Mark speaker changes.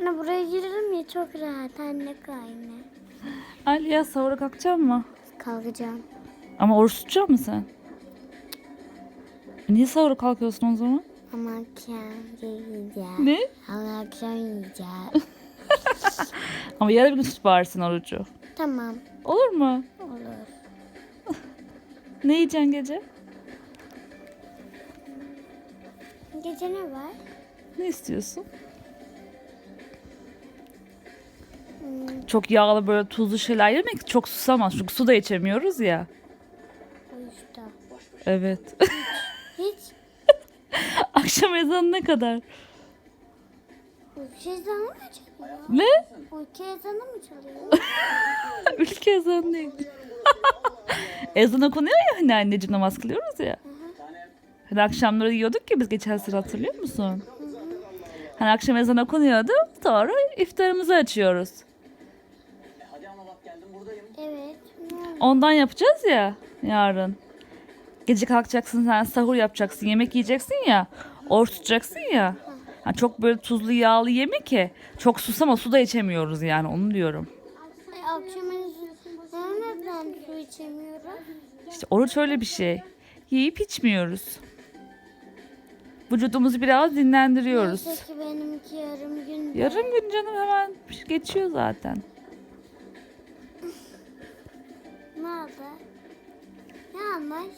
Speaker 1: Anne buraya girelim ya çok rahat anne kayna.
Speaker 2: Aliye sahura kalkacak mı?
Speaker 1: Kalkacağım.
Speaker 2: Ama oruç tutacak mısın sen? Niye sahura kalkıyorsun o zaman?
Speaker 1: Ama akşam yiyeceğim.
Speaker 2: Ne?
Speaker 1: Ama akşam yiyeceğim.
Speaker 2: Ama yarın bir gün tut bağırsın orucu.
Speaker 1: tamam
Speaker 2: Olur mu?
Speaker 1: olur.
Speaker 2: Ne yiyeceksin gece?
Speaker 1: Gece ne var?
Speaker 2: Ne istiyorsun? Çok yağlı böyle tuzlu şeyler yemek çok susamaz. Çünkü su da içemiyoruz ya. Evet.
Speaker 1: Hiç
Speaker 2: Akşam ezanına kadar.
Speaker 1: uyku ezanı mı çalıyor?
Speaker 2: Ne?
Speaker 1: Uyku ezanı mı çalıyor?
Speaker 2: Ülke ezanı değil. Ezan okunuyor ya hani anneciğim namaz kılıyoruz ya. Hani akşamları yiyorduk ya biz geçen sene hatırlıyor musun? Hani akşam ezan okunuyordu sonra iftarımızı açıyoruz. Ondan yapacağız ya yarın. Gece kalkacaksın sen sahur yapacaksın yemek yiyeceksin ya. Oruç tutacaksın ya. Ha, çok böyle tuzlu yağlı yeme ki. Çok susama su da içemiyoruz yani onu diyorum.
Speaker 1: Ay, akşam neden su içemiyorum?
Speaker 2: İşte oruç öyle bir şey. Yiyip içmiyoruz. Vücudumuzu biraz dinlendiriyoruz.
Speaker 1: Neyse ki benimki yarım gün.
Speaker 2: Yarım gün canım hemen geçiyor zaten.
Speaker 1: Oldu? Ne olmuş?